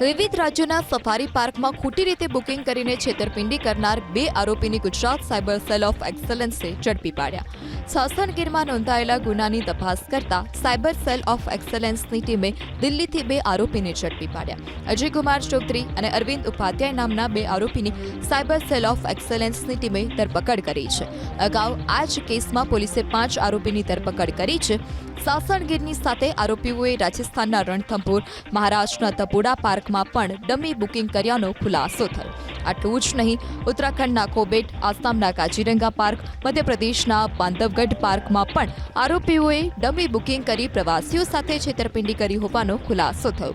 વિવિધ રાજ્યોના સફારી પાર્કમાં ખોટી રીતે બુકિંગ કરીને છેતરપિંડી કરનાર બે આરોપીની ગુજરાત સાયબર સેલ ઓફ એક્સલન્સે ઝડપી પાડ્યા. સાસણગીરમાં નોંધાયેલા ગુનાની તપાસ કરતા સાયબર સેલ ઓફ એક્સલન્સની ટીમે દિલ્હીથી બે આરોપીને ઝડપી પાડ્યા. અજય કુમાર ચૌધરી અને અરવિંદ ઉપાધ્યાય નામના બે આરોપીની સાયબર સેલ ઓફ એક્સલન્સની ટીમે ધરપકડ કરી છે. અગાઉ આ જ કેસમાં પોલીસે પાંચ આરોપીની ધરપકડ કરી છે. સાસણગીરની સાથે આરોપીઓએ રાજસ્થાનના રણથંભોર, મહારાષ્ટ્રના તપોડા પાર્કમાં પણ ડમી બુકિંગ કર્યાનો ખુલાસો થયો. આટલું જ નહીં, ઉત્તરાખંડના કોબેટ, આસામના કાજીરંગા પાર્ક, મધ્યપ્રદેશના બાંધવગઢ પાર્કમાં પણ આરોપીઓએ ડમી બુકિંગ કરી પ્રવાસીઓ સાથે છેતરપિંડી કરી હોવાનો ખુલાસો થયો.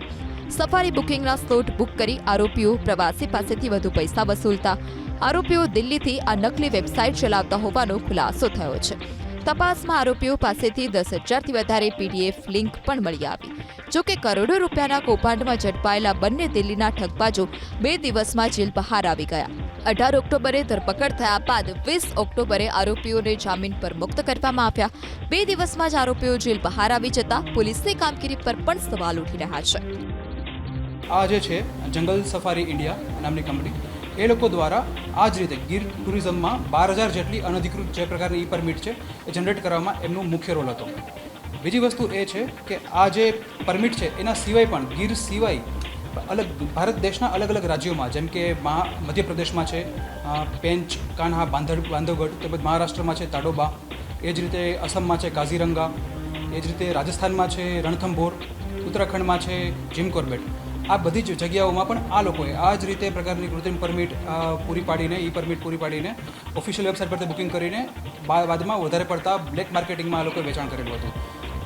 સફારી બુકિંગના સ્લોટ બુક કરી આરોપીઓ પ્રવાસી પાસેથી વધુ પૈસા વસૂલતા. આરોપીઓ દિલ્હીથી આ નકલી વેબસાઇટ ચલાવતા હોવાનો ખુલાસો થયો છે. તપાસમાં આરોપીઓ પાસેથી દસ હજારથી વધારે પીડીએફ લિંક પણ મળી આવી. જોકે કરોડો રૂપિયાના કૌભાંડમાં ઝડપાયેલા બંને દિલ્હીના ઠગબાજો બે દિવસમાં જેલ બહાર આવી ગયા. અઢાર ઓક્ટોબરે ધરપકડ થયા બાદ વીસ ઓક્ટોબરે આરોપીઓને જામીન પર મુક્ત કરવામાં આવ્યા. બે દિવસમાં જ આરોપીઓ જેલ બહાર આવી જતા પોલીસની કામગીરી પર પણ સવાલ ઉઠી રહ્યા છે. આ જે છે, જંગલ સફારી ઇન્ડિયા નામની કંપની એ લોકો દ્વારા આ જ રીતે ગીર ટુરિઝમમાં બાર હજાર જેટલી અનધિકૃત જે પ્રકારની ઈ પરમિટ છે, એ જનરેટ કરવામાં એમનો મુખ્ય રોલ હતો. બીજી વસ્તુ એ છે કે આ જે પરમિટ છે, એના સિવાય પણ ગીર સિવાય અલગ ભારત દેશના અલગ અલગ રાજ્યોમાં, જેમ કે મધ્યપ્રદેશમાં છે પેંચ, કાન્હા, બાંધડ, બાંધવગઢ, તેમજ મહારાષ્ટ્રમાં છે, તાડોબા, એ જ રીતે અસમમાં છે, કાઝીરંગા, એ જ રીતે રાજસ્થાનમાં છે, રણથંભોર, ઉત્તરાખંડમાં છે, જીમ કોર્બેટ. આ બધી જ જગ્યાઓમાં પણ આ લોકોએ આ જ રીતે પ્રકારની કૃત્રિમ પરમિટ પૂરી પાડીને, ઈ પરમિટ પૂરી પાડીને ઓફિશિયલ વેબસાઇટ પરથી બુકિંગ કરીને બાદમાં વધારે પડતા બ્લેક માર્કેટિંગમાં આ લોકોએ વેચાણ કરેલું હતું.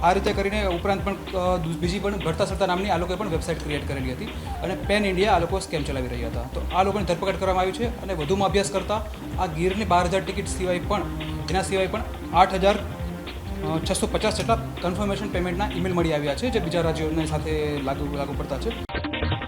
આ રીતે કરીને ઉપરાંત પણ બીજી પણ ભરતા સરતા નામની આ લોકોએ પણ વેબસાઇટ ક્રિએટ કરેલી હતી અને પેન ઇન્ડિયા આ લોકો સ્કેમ ચલાવી રહ્યા હતા. તો આ લોકોની ધરપકડ કરવામાં આવી છે અને વધુમાં અભ્યાસ કરતા આ ગીરની બાર હજાર ટિકિટ સિવાય પણ, એના સિવાય પણ આઠ હજાર છસો પચાસ જેટલા કન્ફર્મેશન પેમેન્ટના ઈમેલ મળી આવ્યા છે જે બીજા રાજ્યોની સાથે લાગુ લાગુ પડતા છે.